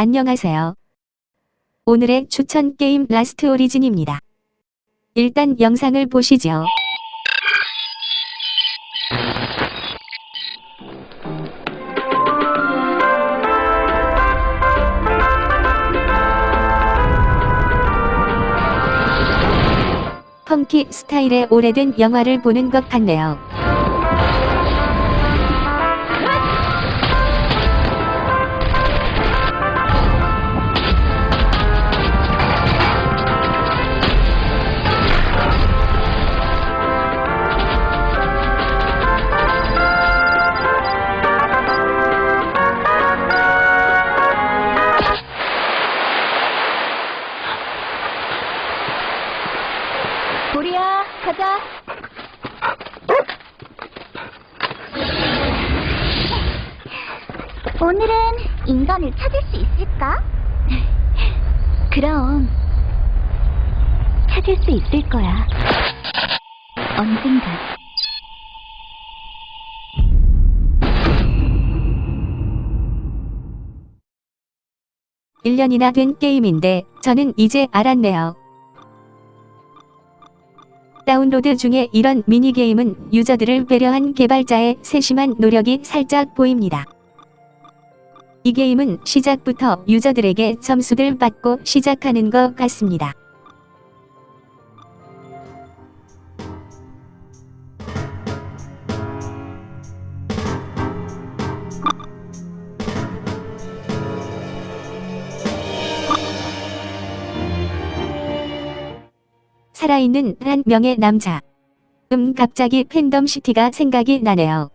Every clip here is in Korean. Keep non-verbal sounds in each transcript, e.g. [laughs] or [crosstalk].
안녕하세요. 오늘의 추천 게임 라스트 오리진입니다. 일단 영상을 보시죠. 펑키 스타일의 오래된 영화를 보는 것 같네요. 보리야, 가자. 오늘은 인간을 찾을 수 있을까? [laughs] 그럼 찾을 수 있을 거야. 언젠가. 일 년이나된 게임인데 저는 이제 알았네요. 다운로드 중에 이런 미니게임은 유저들을 배려한 개발자의 세심한 노력이 살짝 보입니다. 이 게임은 시작부터 유저들에게 점수를 받고 시작하는 것 같습니다. 살아있는 한 명의 남자. 음, 갑자기 팬덤 시티가 생각이 나네요.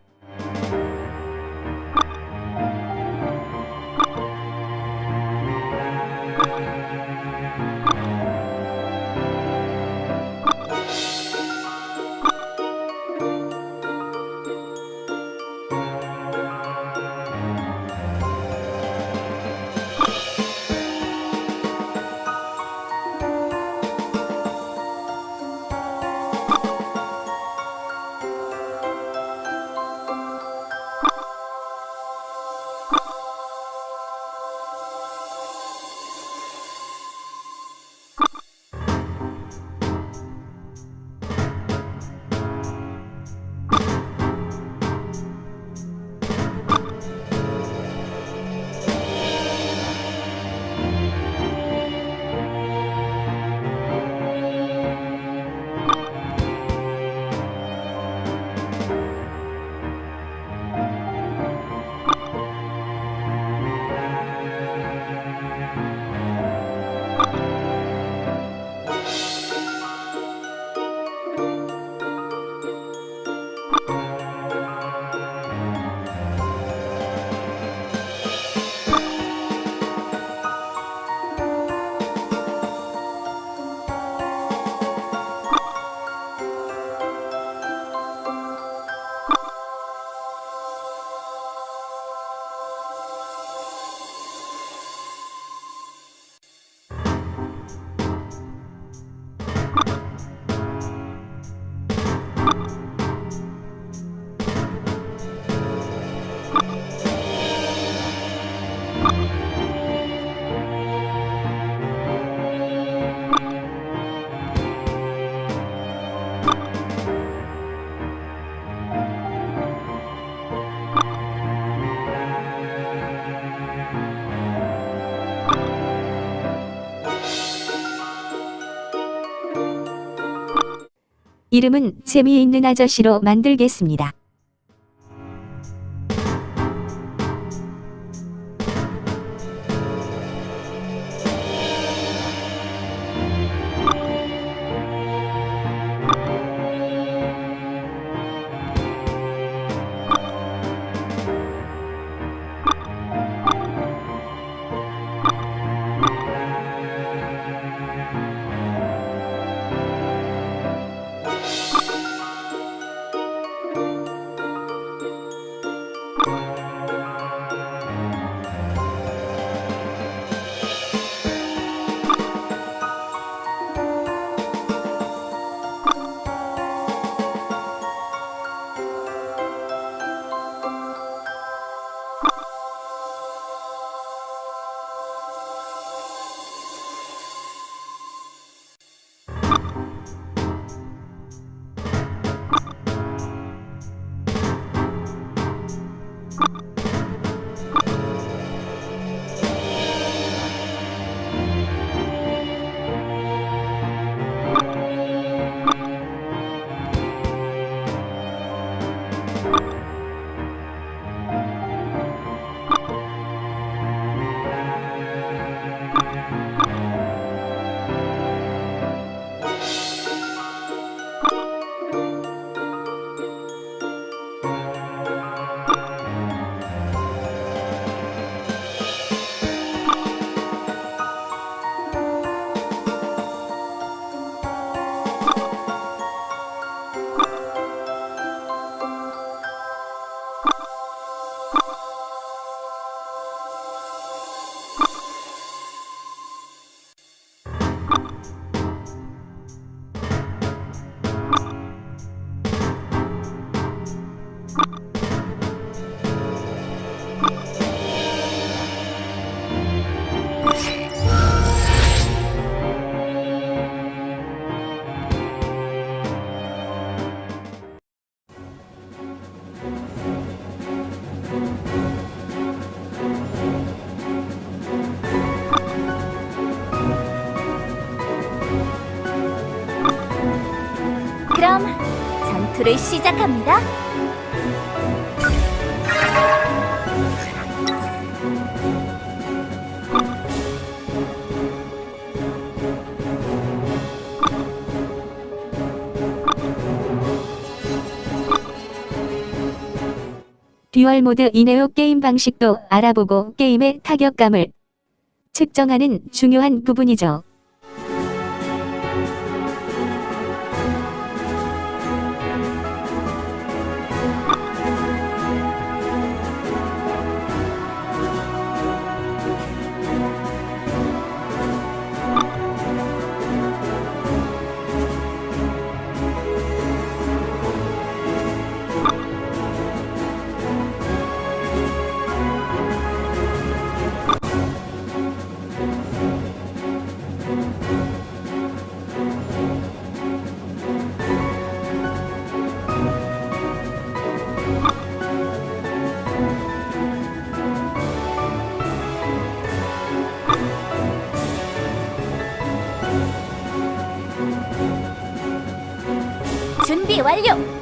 이름은 재미있는 아저씨로 만들겠습니다. 전투를 시작합니다. 듀얼 모드 이네오 게임 방식도 알아보고 게임의 타격감을 측정하는 중요한 부분이죠. 완료.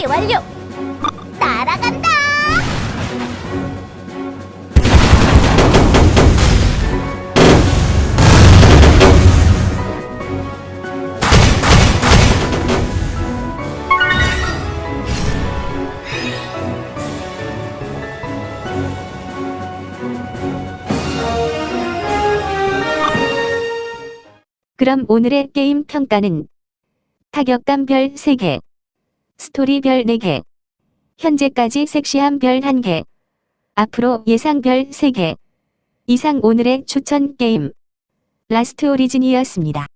준비 완료. 날아간다. 그럼 오늘의 게임 평가는 타격감 별 3개, 스토리 별 4개, 현재까지 섹시함 별 1개, 앞으로 예상 별 3개. 이상 오늘의 추천 게임 라스트 오리진이었습니다.